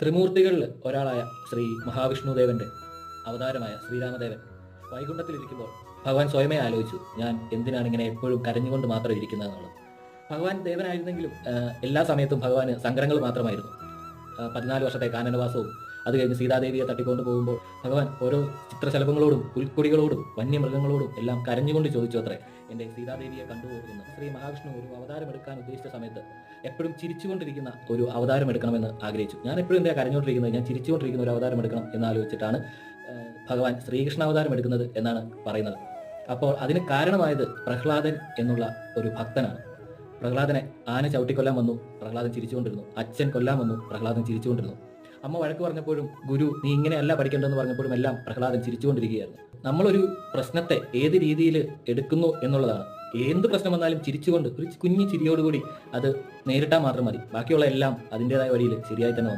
ത്രിമൂർത്തികളിൽ ഒരാളായ ശ്രീ മഹാവിഷ്ണുദേവന്റെ അവതാരമായ ശ്രീരാമദേവൻ വൈകുണ്ഠത്തിലിരിക്കുമ്പോൾ ഭഗവാൻ സ്വയമേ ആലോചിച്ചു ഞാൻ എന്തിനാണ് ഇങ്ങനെ എപ്പോഴും കരഞ്ഞുകൊണ്ട് മാത്രം ഇരിക്കുന്നതെന്നുള്ളത് ഭഗവാൻ ദേവനായിരുന്നെങ്കിലും എല്ലാ സമയത്തും ഭഗവാന് സങ്കടങ്ങൾ മാത്രമായിരുന്നു. പതിനാല് വർഷത്തെ കാനനവാസവും അത് കഴിഞ്ഞ് സീതാദേവിയെ തട്ടിക്കൊണ്ട് പോകുമ്പോൾ ഭഗവാൻ ഓരോ ചിത്രശലഭങ്ങളോടും പുൽക്കൊടികളോടും വന്യമൃഗങ്ങളോടും എല്ലാം കരഞ്ഞുകൊണ്ട് ചോദിച്ചു അത്രേ എന്റെ സീതാദേവിയെ കണ്ടുപോകുന്നു ശ്രീ മഹാവിഷ്ണു ഒരു അവതാരം എടുക്കാൻ ഉദ്ദേശിച്ച സമയത്ത് എപ്പോഴും ചിരിച്ചുകൊണ്ടിരിക്കുന്ന ഒരു അവതാരം എടുക്കണമെന്ന് ആഗ്രഹിച്ചു. ഞാൻ എപ്പോഴും എന്താ കരഞ്ഞുകൊണ്ടിരിക്കുന്നത്? ഞാൻ ചിരിച്ചുകൊണ്ടിരിക്കുന്ന ഒരു അവതാരം എടുക്കണം എന്നാലോചിച്ചിട്ടാണ് ഭഗവാൻ ശ്രീകൃഷ്ണ അവതാരം എടുക്കുന്നത് എന്നാണ് പറയുന്നത്. അപ്പോൾ അതിന് കാരണമായത് പ്രഹ്ലാദൻ എന്നുള്ള ഒരു ഭക്തനാണ്. പ്രഹ്ലാദനെ ആന ചവിട്ടിക്കൊല്ലാൻ വന്നു പ്രഹ്ലാദൻ ചിരിച്ചുകൊണ്ടിരുന്നു. അച്ഛൻ കൊല്ലാൻ വന്നു പ്രഹ്ലാദൻ ചിരിച്ചുകൊണ്ടിരുന്നു. അമ്മ വഴക്ക് പറഞ്ഞപ്പോഴും ഗുരു നീ ഇങ്ങനെയല്ല പഠിക്കേണ്ടതെന്ന് പറഞ്ഞപ്പോഴും എല്ലാം പ്രഹ്ലാദൻ ചിരിച്ചുകൊണ്ടിരിക്കുകയായിരുന്നു. നമ്മളൊരു പ്രശ്നത്തെ ഏത് രീതിയിൽ എടുക്കുന്നു എന്നുള്ളതാണ്. എന്ത് പ്രശ്നം വന്നാലും ചിരിച്ചുകൊണ്ട് ഒരു കുഞ്ഞു ചിരിയോടുകൂടി അത് നേരിട്ടാൽ മാത്രം മതി. ബാക്കിയുള്ള എല്ലാം അതിന്റെതായ വഴിയിൽ ശരിയായി തന്നെ വന്നു